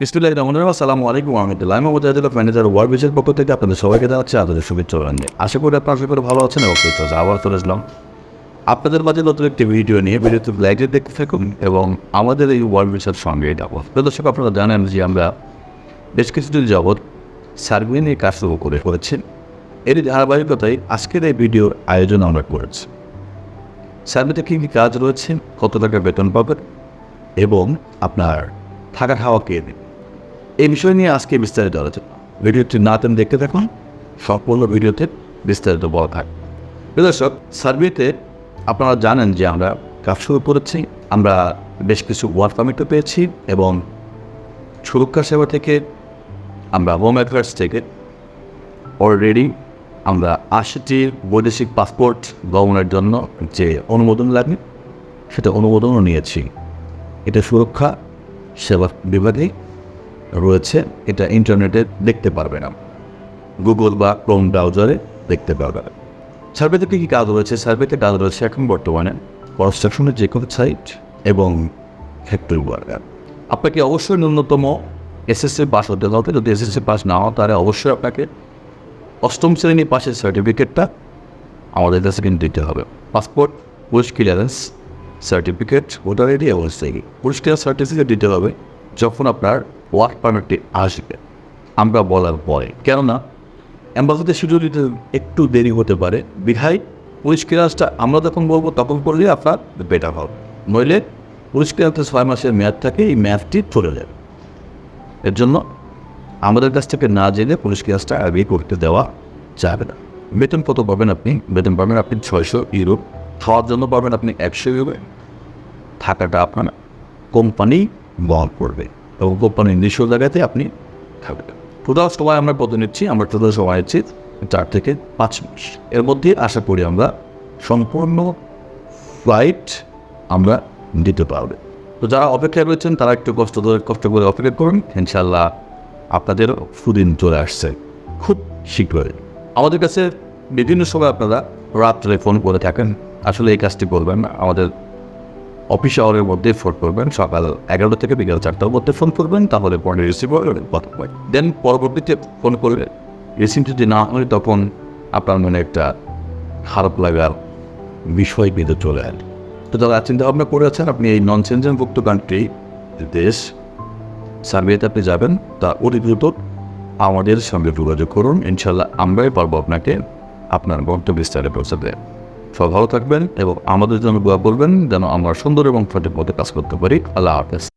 বিসমুল্লাহ রহমান রহিম। আসসালামু আলাইকুম আদিল ম্যানেজার থেকে আপনাদের সবাইকে আপনাদের আশা করি আপনার ভালো আছেন আপনাদের মাঝে নতুন একটি ভিডিও নিয়ে। ভিডিওতে লাইকে দেখতে থাকুন এবং আমাদের এই ওয়ার্ল্ড বিজের সঙ্গে যাব দর্শক, আপনারা জানেন যে আমরা বেশ কিছুদিন যাবৎ সার্ভে নিয়ে কাজ করে করেছি এর ধারাবাহিকতায় আজকের এই ভিডিওর আয়োজন আমরা করেছি। সার্ভেতে কী কী কাজ রয়েছে, কত টাকা বেতন পাবেন এবং আপনার থাকা খাওয়া কে এই বিষয় নিয়ে আজকে বিস্তারিত আলোচনা। ভিডিওটি না তেন দেখতে থাকুন, সম্পূর্ণ ভিডিওতে বিস্তারিত বলা থাক। দর্শক সার্ভেতে আপনারা জানেন যে আমরা কাজ শুরু করেছি, আমরা বেশ কিছু ওয়ার্ক পারমিটও পেয়েছি এবং সুরক্ষা সেবা থেকে আমরা হোম অ্যাফেয়ার্স থেকে অলরেডি আমরা আশিটি বৈদেশিক পাসপোর্ট গমনের জন্য যে অনুমোদন লাগে সেটা অনুমোদনও নিয়েছি। এটা সুরক্ষা সেবা বিভাগেই রয়েছে, এটা ইন্টারনেটে দেখতে পারবে না। গুগল বা ক্রোম ব্রাউজারে দেখতে পারবে সার্ভেতে কী কী কাজ রয়েছে? সার্ভেতে কাজ রয়েছে এখন বর্তমানে কনস্ট্রাকশনের যে কোনো সাইট এবং ফ্যাক্টরি ওয়ার্কার আপনাকে অবশ্যই ন্যূনতম এসএসসি পাস হতে হবে। যদি এসএসসি পাস না হয় তাহলে অবশ্যই আপনাকে অষ্টম শ্রেণি পাশের সার্টিফিকেটটা আমাদের কাছে কিন্তু দিতে হবে। Passport police clearance certificate voter ID এবং সেই পুলিশ ক্লিয়ার সার্টিফিকেট দিতে হবে যখন আপনার ওয়ার্ক পারমিটটি আসবে। আমরা বলার পরে। কেননা অ্যাম্বাসিতে শিডিউল দিতে একটু দেরি হতে পারে। বিধায় পুলিশ ক্লিয়ারেন্সটা আমরা যখন বলব, তখন করলে আপনার বেটার হবে। নইলে পুলিশ ক্লিয়ারেন্সের ছয় মাসের মেয়াদ থাকে এই মেয়াদটি চলে যাবে। এর জন্য আমাদের কাছ থেকে না জেনে পুলিশ ক্লাসটা আগে করতে দেওয়া যাবে না। বেতন কত পাবেন আপনি? বেতন পাবেন আপনি ছয়শো ইউরো খাওয়ার জন্য পাবেন আপনি একশো ইউরো থাকাটা আপনার কোম্পানি বহন করবে। এবং কোম্পানির নিজস্ব জায়গাতে আপনি থাকবেন। টোটাল সময় আমরা কত নিচ্ছি, আমরা টোটাল সময় নিচ্ছি চার থেকে পাঁচ মাস। এর মধ্যে আশা করি আমরা সম্পূর্ণ ফ্লাইট আমরা দিতে পারবে। তো যারা অপেক্ষায় রয়েছেন, তারা একটু কষ্ট কষ্ট করে অপেক্ষা করুন। ইনশাল্লাহ আপনাদের সুদিন চলে আসছে খুব শীঘ্রই। আমাদের কাছে বিভিন্ন সময় আপনারা রাত্রে ফোন করে থাকেন। আসলে এই কাজটি করবেন আমাদের অফিস আওয়ারের মধ্যে ফোন করবেন, সকাল এগারোটা থেকে বিকেল চারটার মধ্যে ফোন করবেন, তাহলে পরে রিসিভ হবে কথা দেন পরবর্তীতে ফোন করলে রিসিভ যদি না হয়, তখন আপনার মনে একটা খারাপ লাগার বিষয় বেঁধে চলে আসে। তো যারা চিন্তা ভাবনা করে আছেন, আপনি এই নন সেনজেনভুক্ত কান্ট্রি দেশ সার্ভেতে আপনি যাবেন তা অতি দ্রুত আমাদের সঙ্গে যোগাযোগ করুন। ইনশাল্লাহ আমরাই পারব আপনাকে আপনার গন্তব্যস্থলে পৌঁছাতে। সব ভালো থাকবেন এবং আমাদের জন্য দোয়া বলবেন যেন আমরা সুন্দর এবং সঠিক পথে কাজ করতে পারি। আল্লাহ হাফেজ।